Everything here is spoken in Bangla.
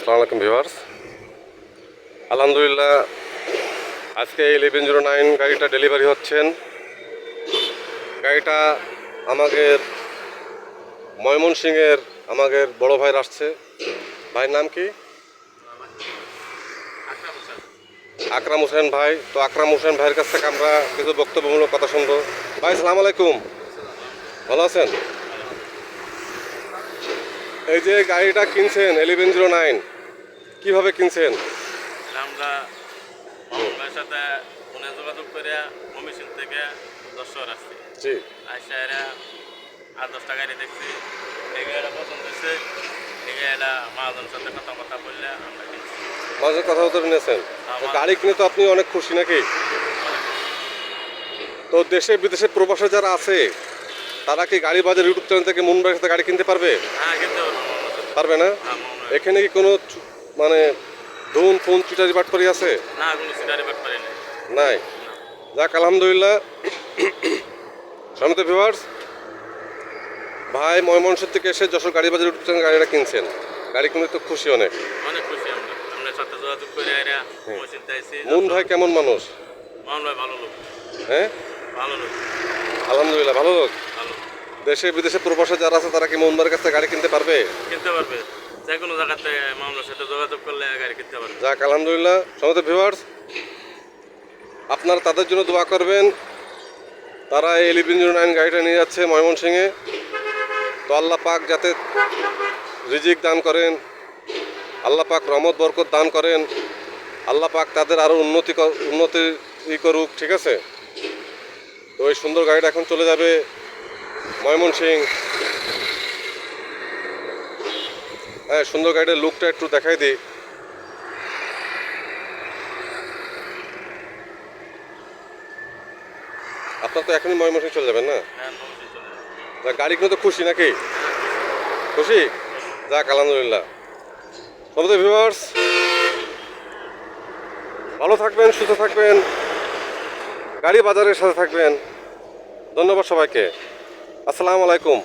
আসসালামু আলাইকুম ভিউয়ার্স। আলহামদুলিল্লাহ, আজকে ইলেভেন জিরো নাইন গাড়িটা ডেলিভারি হচ্ছেন। গাড়িটা আমাদের ময়মনসিংহের আমাদের বড় ভাইয়ের আসছে। ভাইয়ের নাম কি? আকরাম হোসেন। ভাই, তো আকরাম হোসেন ভাইয়ের কাছ থেকে আমরা কিছু বক্তব্যমূলক কথা শুনব। ভাই সালাম আলাইকুম। ভালো আছেন? এই যে গাড়িটা কিনছেন এলিভেন জিরো নাইন কীভাবে কিনছেন? আমরা মামার সাথে ফোনে যোগাযোগ করে কমিশন থেকে দশ শহর আসছি। জি। আসা এরা আর দশটা গাড়ি দেখছি এই গাড়িটা পছন্দ হয়েছে এই গাড়িটা মহাজনের সাথে কথা কথা বললে আমরা কিনছি। মাঝে কথা বলতে নিয়েছেন গাড়ি কিনে তো আপনি অনেক খুশি নাকি? তো দেশে বিদেশে প্রবাসে যারা আছে তারা কি গাড়ি বাজার ইউটিউব চ্যানেল থেকে মুম্বাইয়ের সাথে গাড়ি কিনতে পারবে? হ্যাঁ কিনতে পারব। পারবে না? হ্যাঁ, এখানে কি কোনো মানে ধুন ফোন চিটারি বাট করি আছে? না কোনো সিটারি ব্যাট পারি নাই। নাই? যাক আলহামদুলিল্লাহ। সমিত ভিভার্স ভাই ময়মনসিংহ থেকে এসে যশোর গাড়ি বাজারে উঠছেন গাড়িটা কিনছেন। গাড়ি কিনে তো খুশি অনেক। অনেক খুশি আমরা। সাথে যোগাযোগ করে কমিশন আইসি মুন ভাই কেমন মানুষ? মামন ভাই ভালো লোক। হ্যাঁ? ভালো লোক। আলহামদুলিল্লাহ ভালো লোক। দেশে বিদেশে প্রবাসে যারা আছে তারা কি মোহনবারের কাছে গাড়ি কিনতে পারবে? কিনতে পারবে। যে কোনো জায়গাতে মামলার সাথে যোগাযোগ করলে গাড়ি কিনতে পারবে। যাক আলহামদুলিল্লাহ। সমস্ত ভিউয়ার্স আপনারা তাদের জন্য দোয়া করবেন। তারা এই ইলেভেন জিরো নাইন গাড়িটা নিয়ে যাচ্ছে ময়মনসিংহে। তো আল্লাহ পাক যাতে রিজিক দান করেন আল্লাহ পাক রহমত বরকত দান করেন। আল্লাহ পাক তাদের আরও উন্নতি উন্নতি ই করুক ঠিক আছে? তো এই সুন্দর গাড়িটা এখন চলে যাবে। ময়মনসিং। হ্যাঁ সুন্দর গাড়িটার লুকটা একটু দেখাই দিই। আপনার তো এখনই ময়মনসিং চলে যাবেন না? হ্যাঁ কমিশন চলে যাবে। না, গাড়ি কিনে তো খুশি নাকি? খুশি? যাক আলহামদুলিল্লাহ। সমস্ত ভিউয়ার্স ভালো থাকবেন সুস্থ থাকবেন গাড়ি বাজারের সাথে থাকবেন। ধন্যবাদ সবাইকে। আসসালামু আলাইকুম।